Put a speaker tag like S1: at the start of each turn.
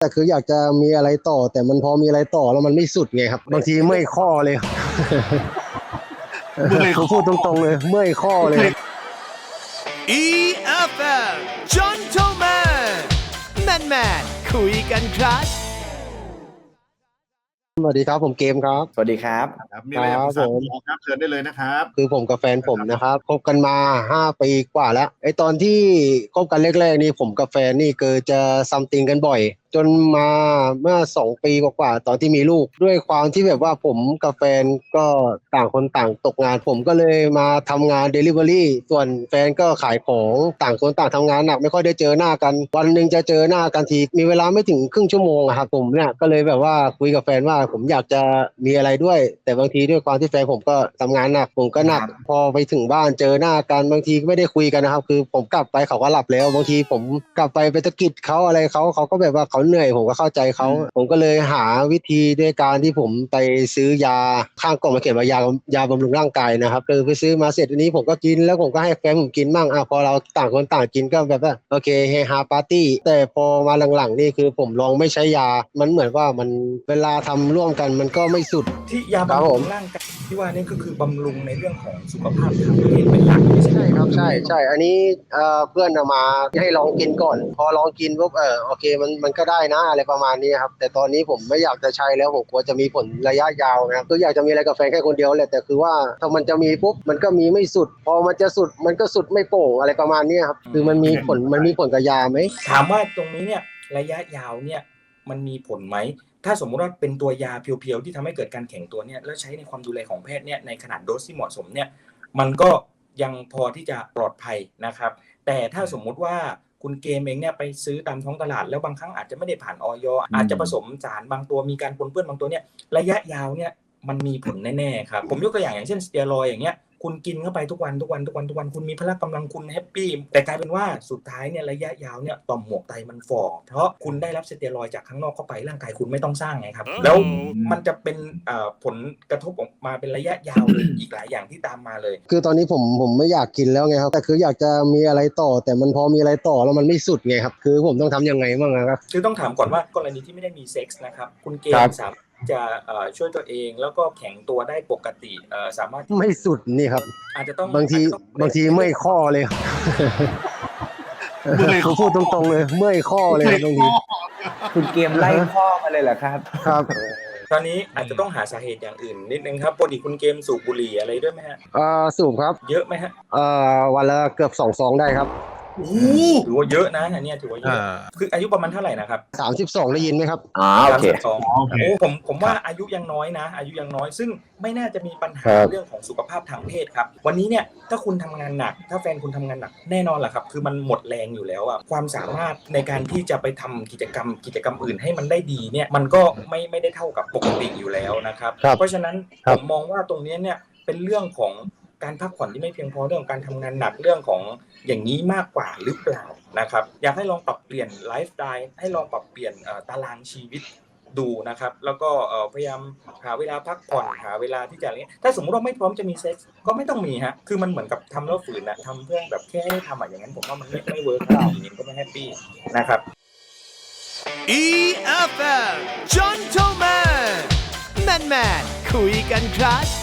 S1: แต่คืออยากจะมีอะไรต่อ แต่มันพอมีอะไรต่อแล้วมันไม่สุดไงครับ บางทีเมื่อยข้อเลย
S2: เมื่อยข้อ
S1: ผมพูดตรงๆเลย เมื่อยข้อเลย
S3: EFM Gentleman Man Man คุยกันครับ
S1: สวัสดีครับผมเกมครับ
S4: สวัสดีครับ
S2: ครับมีอะไรอยากปรึกษา
S1: ครับผม
S2: คุณหมอครับเชิญได้เลยนะครับ
S1: คือผมกับแฟนผมนะครับคบกันมาห้าปีกว่าแล้วไอตอนที่คบกันแรกๆนี่ผมกับแฟนนี่เกิดจะซัมติงกันบ่อยจนมาเมื่อสองปีกว่าๆตอนที่มีลูก ด้วยความที่แบบว่าผมกับแฟนก็ต่างคนต่างตกงาน ผมก็เลยมาทำงาน Delivery ส่วนแฟนก็ขายของต่างคนต่างทำงานหนักไม่ค่อยได้เจอหน้ากัน วันหนึ่งจะเจอหน้ากันทีมีเวลาไม่ถึงครึ่งชั่วโมงอะครับผมเนี่ยก็เลยแบบว่าคุยกับแฟนว่าผมอยากจะมีอะไรด้วย แต่บางทีด้วยความที่แฟนผมก็ทำงานหนักผมก็หนัก พอไปถึงบ้านเจอหน้ากันบางทีก็ไม่ได้คุยกันนะครับ คือผมกลับไปเขาก็หลับแล้ว บางทีผมกลับไปไปตะกิดเขาอะไรเขาเขาก็แบบว่าเขาเหนื่อยผมก็เข้าใจเขาผมก็เลยหาวิธีด้วยการที่ผมไปซื้อยาข้างกล่องมาเขียนว่ายายาบำรุงร่างกายนะครับคือไปซื้อมาเสร็จอันนี้ผมก็กินแล้วผมก็ให้แฟนผมกินมั่งอะพอเราต่างคนต่างกินก็แบบว่าโอเคเฮฮาปาร์ตี้แต่พอมาหลังๆ นี่คือผมลองไม่ใช้ยา มันเหมือนว่ามันเวลาทำร่วมกันมันก็ไม่สุด
S4: ที่ยา
S1: ครับ
S4: บำ
S1: ผ
S4: รุ
S1: ม
S4: งร่างกายที่ว่านี่ก็คือบำรุงในเรื่องของสุขภาพทางเพศเป็นหลักไม่ใช่
S1: ใช่ครับใช่ใช่อันนี้เอ่อเพื่อนเอามาให้ลองกินก่อน พอลองกินปุ๊บเออโอเคมันมันก็ได้นะ อะไรประมาณนี้ครับ แต่ตอนนี้ผมไม่อยากจะใช้แล้วผมกลัวจะมีผลระยะยาวนะครับคืออยากจะมีอะไรกับแฟนแค่คนเดียวแหละแต่คือว่าถ้ามันจะมีปุ๊บมันก็มีไม่สุด พอมันจะสุดมันก็สุดไม่โป่งอะไรประมาณนี้ครับคือมันมีผลมันมีผลกับยาไหม
S4: ถามว่าตรงนี้เนี่ยระยะยาวเนี่ยมันมีผลไหมถ้าสมมุติว่าเป็นตัวยาเพียวๆที่ทำให้เกิดการแข็งตัวเนี่ยแล้วใช้ในความดูแลของแพทย์เนี่ยในขนาดโดสที่เหมาะสมเนี่ยมันก็ยังพอที่จะปลอดภัยนะครับ แต่ถ้าสมมุติว่า คุณเกมเองเนี่ยไปซื้อตามท้องตลาดแล้วบางครั้งอาจจะไม่ได้ผ่านออยอาจจะผสมสารบางตัวมีการปนเปื้อนบางตัวเนี่ยระยะยาวเนี่ยมันมีผลแน่ๆครับผมยกตัวอย่างอย่างเช่นสเตียรอยด์อย่างเงี้ย คุณกินเข้าไปทุกวันทุกวันทุกวันทุกวันคุณมีพละกำลังคุณแฮปปี้แต่กลายเป็นว่าสุดท้ายเนี่ยระยะยาวเนี่ยต่อมหมวกไตมันฝ่อเพราะคุณได้รับสเตียรอยด์จากข้างนอกเข้าไปร่างกายคุณไม่ต้องสร้างไงครับ แล้วมันจะเป็นเอ่อผลกระทบออกมาเป็นระยะยาวเลยอีกหลายอย่างที่ตามมาเลย
S1: คือตอนนี้ผมผมไม่อยากกินแล้วไงครับแต่คืออยากจะมีอะไรต่อ แต่มันพอมีอะไรต่อแล้วมันไม่สุดไงครับคือผมต้องทำยังไงบ้างอะครับ
S4: คือต้องถามก่อนว่ากรณีที่ไม่ได้มีเซ็กส์นะครับคุณเก
S1: ครั
S4: ม
S1: บ
S4: สามารถ จะเอ่อช่วยตัวเองแล้วก็แข็งตัวได้ปกติเอ่อสามารถ
S1: ไม่สุดนี่ครับ
S4: อาจจะต้อง
S1: บางที
S4: อจจะต้อง
S1: บางทีเมื่อยข้อเลย
S2: เมื่อยข้อ
S1: ผมพูดตรงๆเลย เมื่อยข้อเลยครับบางที
S5: คุณเกมไล่ข้อมาเลยเหรอครับ
S1: ครับ
S4: ตอนนี้อาจจะต้องหาสาเหตุอย่างอื่นนิดนึงครับปกติคุณเกมสูบบุหรี่อะไรด้วยไหมฮะ
S1: เอ่อสูบครับ
S4: เยอะไหมฮะ
S1: เอ่อวันละเกือบสองซองได้ครับ
S4: ถือว่าเยอะนะอันเนี้ยถือว่าเยอะคืออายุประมาณเท่าไหร่นะครับ
S1: สามสิบสองได้ยินไหมครับ
S5: อ๋อโอเค
S4: สอง
S2: โอเค
S4: โอ้ผมผมว่าอายุยังน้อยนะ อายุยังน้อย ซึ่งไม่น่าจะมีปัญหา
S1: ครับ
S4: เรื่องของสุขภาพทางเพศครับ วันนี้เนี่ยถ้าคุณทำงานหนัก ถ้าแฟนคุณทำงานหนักแน่นอนแหละครับ คือมันหมดแรงอยู่แล้วอะความสามารถในการที่จะไปทำกิจกรรมกิจกรรมอื่นให้มันได้ดีเนี่ยมันก็ไม่ไม่ได้เท่ากับปกติอยู่แล้วนะครับ
S1: ครับ
S4: เพราะฉะนั้น
S1: ครั
S4: ผ
S1: บ
S4: มมองว่าตรงเนี้ยเนี่ยเป็นเรื่องของ การพักผ่อนที่ไม่เพียงพอเรื่องของการทำงานหนักเรื่องของอย่างนี้มากกว่าหรือเปล่านะครับ อยากให้ลองปรับเปลี่ยนไลฟ์สไตล์ให้ลองปรับเปลี่ยนเอ่อตารางชีวิตดูนะครับ แล้วก็เอ่อพยายามหาเวลาพักผ่อนหาเวลาที่จะอะไรเงี้ยถ้าสมมติเราไม่พร้อมจะมีเซ็กซ์ก็ไม่ต้องมีฮะคือมันเหมือนกับทำแล้วฝืนนะทำเพื่อแบบแค่ให้ทำอะอย่างนั้นผมว่ามันไม่ไม่เวิร์กนะอย่างนี้ก็ไม่แฮปปี้นะครับ
S3: EFM Gentleman Man Man คุยกันครับ